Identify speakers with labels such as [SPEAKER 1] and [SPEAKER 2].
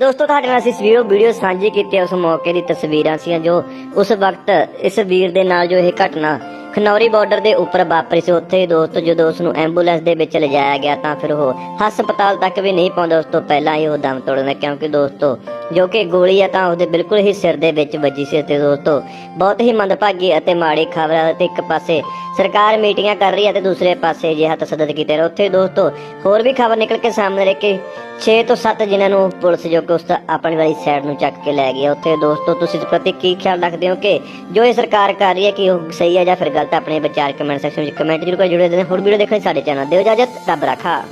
[SPEAKER 1] ਦੋਸਤੋ, ਤੁਹਾਡੇ ਨਾਲ ਅਸੀਂ ਵੀਡੀਓ ਵੀਡੀਓ ਸਾਂਝੀ ਕੀਤੀ ਉਸ ਮੌਕੇ ਦੀ ਤਸਵੀਰਾਂ ਸੀ ਜੋ ਉਸ ਵਕਤ ਇਸ ਵੀਰ ਦੇ ਨਾਲ ਜੋ ਇਹ ਘਟਨਾ ਖਨੌਰੀ ਬਾਰਡਰ ਦੇ ਉੱਪਰ ਵਾਪਰੀ ਸੀ। ਉੱਥੇ ਹੀ ਦੋਸਤੋ ਜਦੋਂ ਉਸ ਨੂੰ ਐਂਬੂਲੈਂਸ ਦੇ ਵਿੱਚ ਲਿਜਾਇਆ ਗਿਆ ਤਾਂ ਫਿਰ ਉਹ ਹਸਪਤਾਲ ਤੱਕ ਵੀ ਨਹੀਂ ਪਹੁੰਚਦਾ। ਉਸ ਤੋਂ ਪਹਿਲਾਂ ਹੀ ਉਹ ਦਮ ਤੋੜ ਦਿੰਦਾ ਕਿਉਂਕਿ ਦੋਸਤੋ, ਜੋ ਕਿ ਗੋਲੀ ਆ ਤਾਂ ਉਹਦੇ ਬਿਲਕੁਲ ਹੀ ਸਿਰ ਦੇ ਵਿੱਚ ਵੱਜੀ ਸੀ ਤੇ ਦੋਸਤੋ, ਬਹੁਤ ਹੀ ਮੰਦਭਾਗੀ ਅਤੇ ਮਾੜੀ ਖਬਰ ਹੈ ਤੇ ਇੱਕ ਪਾਸੇ ਸਰਕਾਰ ਮੀਟਿੰਗਾਂ ਕਰ ਰਹੀ ਹੈ ਤੇ ਦੂਸਰੇ ਪਾਸੇ ਜਿਹਾ ਤਸੱਦਦ ਕੀਤੇ ਰਹੇ। ਉੱਥੇ ਦੋਸਤੋ, ਹੋਰ ਵੀ ਖਬਰ ਨਿਕਲ ਕੇ ਸਾਹਮਣੇ ਰਹੇ ਕਿ 6 ਤੋਂ 7 ਜਿਨ੍ਹਾਂ ਨੂੰ ਪੁਲਿਸ ਜੋ ਕਿ ਉਸ ਆਪਣੀ ਵਾਲੀ ਸਾਈਡ ਨੂੰ ਚੱਕ ਕੇ ਲੈ ਗਈ ਉੱਥੇ ਦੋਸਤੋ, ਤੁਸੀਂ ਪ੍ਰਤੀ ਕੀ ਖਿਆਲ ਰੱਖਦੇ ਹੋ ਕਿ ਜੋ ਇਹ ਸਰਕਾਰ ਕਰ ਰਹੀ ਹੈ, ਕਿ ਉਹ ਸਹੀ ਹੈ ਜਾਂ ਫਿਰ ਗਲਤ ਆਪਣੇ ਵਿਚਾਰ ਕਮੈਂਟ ਸੈਕਸ਼ਨ ਵਿੱਚ ਕਮੈਂਟ ਜ਼ਰੂਰ ਕਰ ਜੁੜੇ ਰਹਿਣਾ ਹੋਰ ਵੀਡੀਓ ਦੇਖਣ ਸਾਡੇ ਚੈਨਲ ਦਿਓ ਇਜਾਜ਼ਤ, ਰੱਬ ਰਾਖਾ।